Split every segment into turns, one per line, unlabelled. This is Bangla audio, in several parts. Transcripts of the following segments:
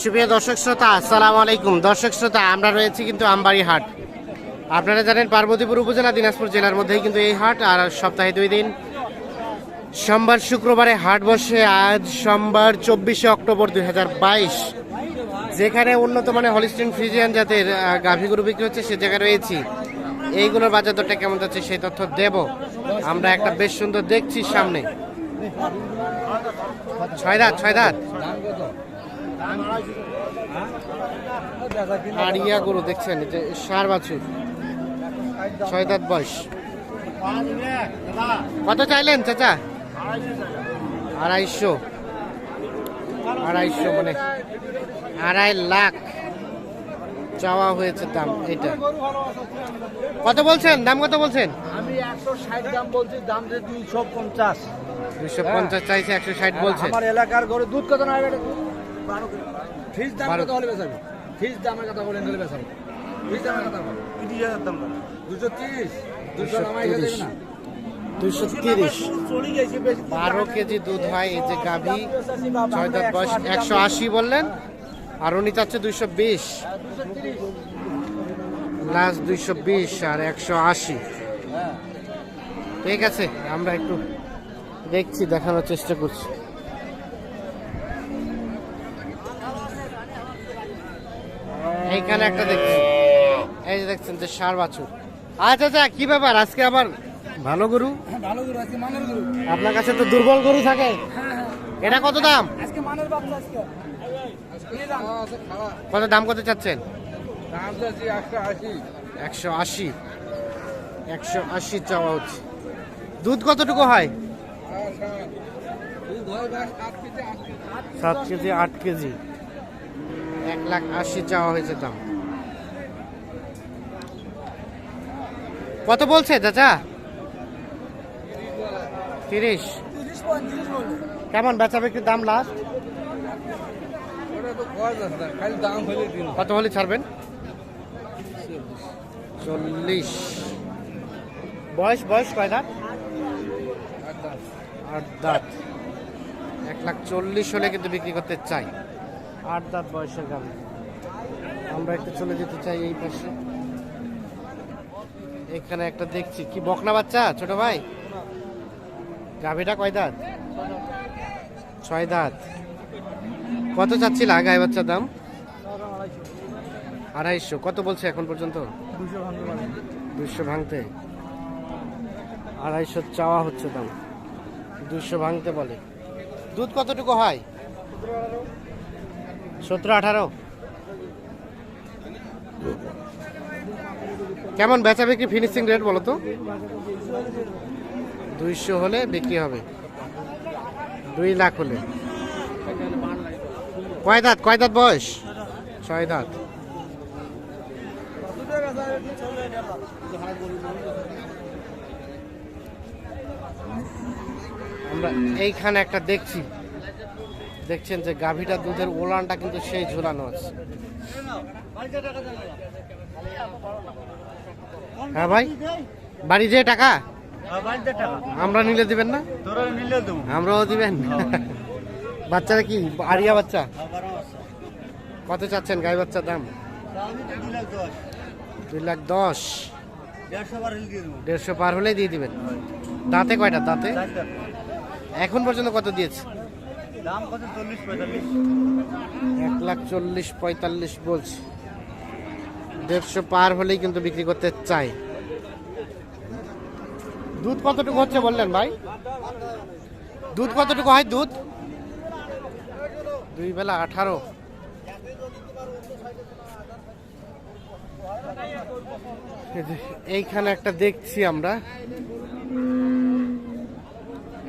সুপ্রিয় দর্শক শ্রোতা, আসসালামু আলাইকুম। দর্শক শ্রোতা, আমরা রয়েছি কিন্তু আমবাড়ি হাট। আপনারা জানেন পার্বতীপুর উপজেলা, দিনাজপুর জেলার মধ্যেই কিন্তু এই হাট, আর সপ্তাহে দুই দিন। সোমবার, শুক্রবারে হাট বসে, আজ সোমবার, চব্বিশে অক্টোবর দু হাজার বাইশ। যেখানে উন্নত মানের হলিস্টিন ফ্রিজিয়ান জাতের গাভী গরু বিক্রি হচ্ছে, সে জায়গায় রয়েছি। এইগুলোর বাজার দরটা কেমন যাচ্ছে, সেই তথ্য দেব। আমরা একটা বেশ সুন্দর দেখছি সামনে। ছয় দাঁত ছয় দাঁত। আর ইয়া গরু দেখছেন যে সার বাছুর। ছয় দাঁত বয়স। কত চাইলেন চাচা? আড়াইশো। আড়াইশো মানে আড়াই লাখ চাওয়া হয়েছে দাম এটা। কত বলছেন? দাম কত বলছেন?
আমি একশো ষাট দাম বলছি দাম যে দুইশো পঞ্চাশ।
দুশো পঞ্চাশ চাইছে একশো ষাট বলছেন
আমার এলাকার গরু দুধ কত না? দাম। কত হলে বেচাবি? দামের কথা বলেন হলে বেচাবি? ফিস দামের কথা বল তিরিশ হাজার দাম দুশো তিরিশ। দুশো নামাই না?
দুশো তিরিশ। বারো কেজি দুধ হয় এই যে গাভী। ছয় দাঁত বয়স একশো আশি বললেন আর উনি চাচ্ছে দুইশো বিশ। লাস্ট দুইশো বিশ আর একশো আশি। ঠিক আছে আমরা একটু দেখছি দেখানোর চেষ্টা করছি। এইখানে একটা দেখছি। এই যে দেখছেন যে সার বাছুর। আচ্ছা আচ্ছা কি ব্যাপার? আজকে আবার ভালো গরু?
ভালো গরু আজকে মানের গরু।
আপনার কাছে তো দুর্বল গরু থাকে। এটা কত দাম?
আজকে মানের বাচ্চা আজকে।
কত দাম কত চাচ্ছেন?
দাম যাচ্ছে একশো আশি।
একশো আশি। একশো আশি চাওয়া হচ্ছে। দুধ কতটুকু হয়? সাত কেজি আট কেজি। এক লাখ আশি চাওয়া হয়েছে দাম। কত বলছে চাচা? তিরিশ। কেমন বেচা বিক্রির দাম লাস্ট কত হলে ছাড়বেন? চল্লিশ। বয়স বয়স কয় দাঁত? আট দাঁত। এক লাখ চল্লিশ হলে কিন্তু বিক্রি করতে চাই। আট দাঁত বয়সের গান আমরা একটু চলে যেতে চাই এই পাশে। এখানে একটা দেখছি। কি বকনা বাচ্চা? ছোট ভাই? গাভীটা কয় দাঁত? ছয় দাঁত। কত চাচ্ছিল গায়ে বাচ্চার দাম? আড়াইশো। কত বলছে এখন পর্যন্ত?
দুশো ভাঙতে।
আড়াইশো চাওয়া হচ্ছে দাম। দুশো ভাঙতে বলে। দুধ কতটুকু হয়? সতেরো, আঠারো। কেমন বেচা বিক্রি ফিনিশিং রেট বলো তো? দুইশো হলে বিক্রি হবে। দুই লাখ হলে। কয় দাঁত? কয় দাঁত বয়স? ছয় দাঁত। আমরা এইখানে একটা দেখছি। দেখছেন যে গাভীটা দুধের ওলানটা কিন্তু সেই ঝুলানো আছে। হ্যাঁ ভাই, বাড়ি যে টাকা? আমরা নিলে দিবেন না? আমরাও দিবেন। বাচ্চারা কি, আরিয়া বাচ্চা? কত চাচ্ছেন গাই বাচ্চার দাম? দুই লাখ দশ।
দেড়শো
পার হলেই দিয়ে দিবেন। দাঁতে কয়টা, দাঁতে? এখন পর্যন্ত কত দিয়েছে? এক লাখ চল্লিশ পঁয়তাল্লিশ বলছি। দেড়শো পার হলেই কিন্তু বিক্রি করতে চাই। দুধ কতটুকু হচ্ছে বললেন ভাই? দুধ কতটুকু হয় দুধ? দুই বেলা আঠারো। এইখানে একটা দেখছি আমরা।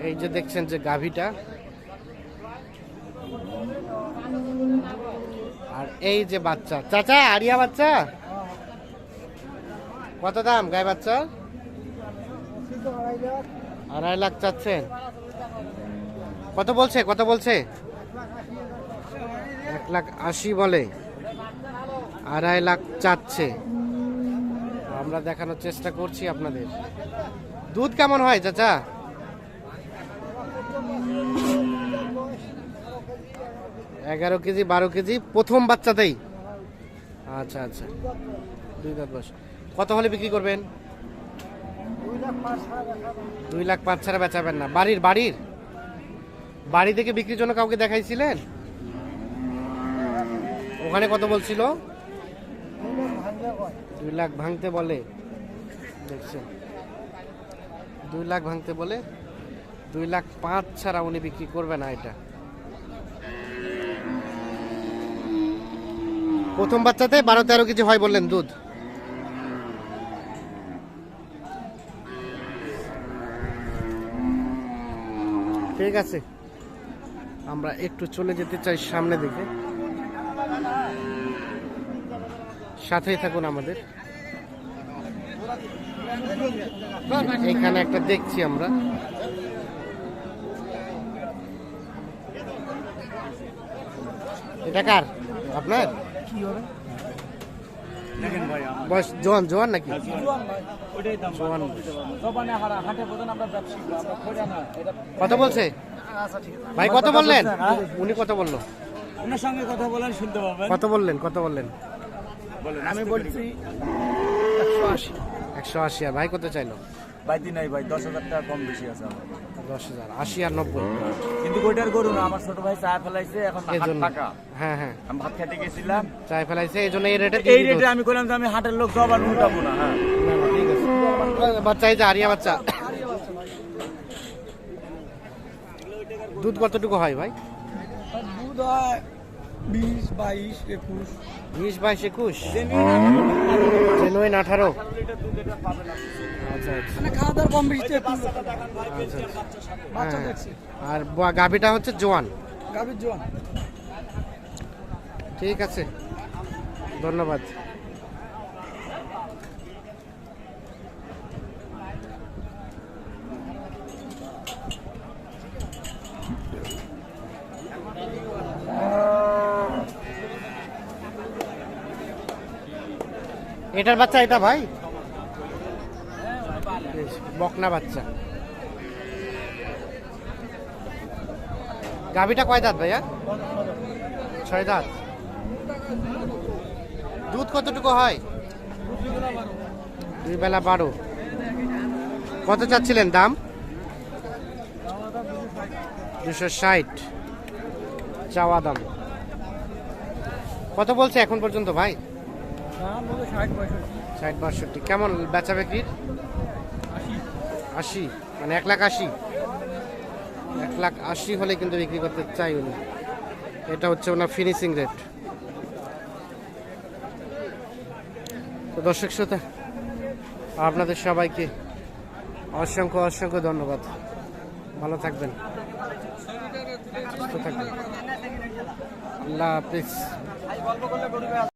এই যে দেখছেন যে গাভীটা। এই যে বাচ্চা। চাচা, আরিয়া বাচ্চা? কত দাম গায়ে বাচ্চা? আড়াই লাখ চাচ্ছেন। কত বলছে? কত বলছে? এক লাখ আশি বলে। আড়াই লাখ চাচ্ছে। আমরা দেখানোর চেষ্টা করছি আপনাদের। দুধ কেমন হয়, চাচা? এগারো কেজি, বারো কেজি, প্রথম বাচ্চাতেই। আচ্ছা আচ্ছা। দুই দাঁত বয়স কত হলে বিক্রি করবেন? দুই লাখ পাঁচ ছাড়া বেচাবেন না। বাড়ির বাড়ির? বাড়ি থেকে বিক্রির জন্য কাউকে দেখাইছিলেন? ওখানে কত বলছিল? দুই লাখ ভাঙতে বলে। দেখছেন। দুই লাখ ভাঙতে বলে। দুই লাখ পাঁচ ছাড়া উনি বিক্রি করবে না এটা। প্রথম বাচ্চাতে বারো তেরো কেজি হয় বললেন দুধ। ঠিক আছে। আমরা একটু চলে যেতে চাই সামনে দিকে। সাথেই থাকুন আমাদের। এখানে একটা দেখছি আমরা। এটা কার? আপনার? বয়স জোয়ান জোয়ান নাকি? জোয়ান। কত বলছে?
আচ্ছা ঠিক আছে।
ভাই কত বললেন? উনি কত বলল।
ওনার সঙ্গে কথা বলেন শুনতে পাবেন।
কত বললেন কত বললেন।
আমি বলছি একশো আশি।
একশো আশি আর ভাই কত চাইলো?
ভাই নাই ভাই দশ হাজার টাকা কম বেশি আছে আমার।
দশ হাজার আশি আর নব্বই।
কিন্তু ওইটার গরু না? আমার ছোট ভাই চা ফেলাইছে এখন হাট টাকা
হ্যাঁ হ্যাঁ।
আমি ভাত খেতে গেছিলাম।
ফেলাইছে এই জন্য এই রেটে
এই রেটে আমি যে আমি হাটের লোক জবান উঠাবো না হ্যাঁ।
ঠিক আছে বাচ্চা এই যে আরিয়া বাচ্চা। দুধ কতটুকু হয় ভাই?
দুধ হয় বিশ বাইশ একুশ।
বিশ বাইশ একুশ? জেনুইন আঠারো। আচ্ছা আচ্ছা।
মানে
হ্যাঁ। আর গাভীটা হচ্ছে জোয়ান।
গাভীর জোয়ান।
ঠিক আছে। ধন্যবাদ। এটার বাচ্চা এটা ভাই? বকনা বাচ্চা। গাভীটা কয় দাঁত ভাইয়া? ছয় দাঁত। দুধ কতটুকু হয়? দুই বেলা বারো। কত চাচ্ছিলেন দাম? দুশো ষাট। চাওয়া দাম। কত বলছে এখন পর্যন্ত ভাই? ষাট বাষট্টি কেমন বেচা বিক্রির? আশি। মানে এক লাখ আশি? এক লাখ আশি হলে কিন্তু বিক্রি করতে চাই উনি। এটা হচ্ছে ওনার ফিনিশিং রেট তো দর্শক শ্রোতা আপনাদের সবাইকে অসংখ্য অসংখ্য ধন্যবাদ। ভালো থাকবেন। সুস্থ থাকবেন। আল্লাহ হাফিজ।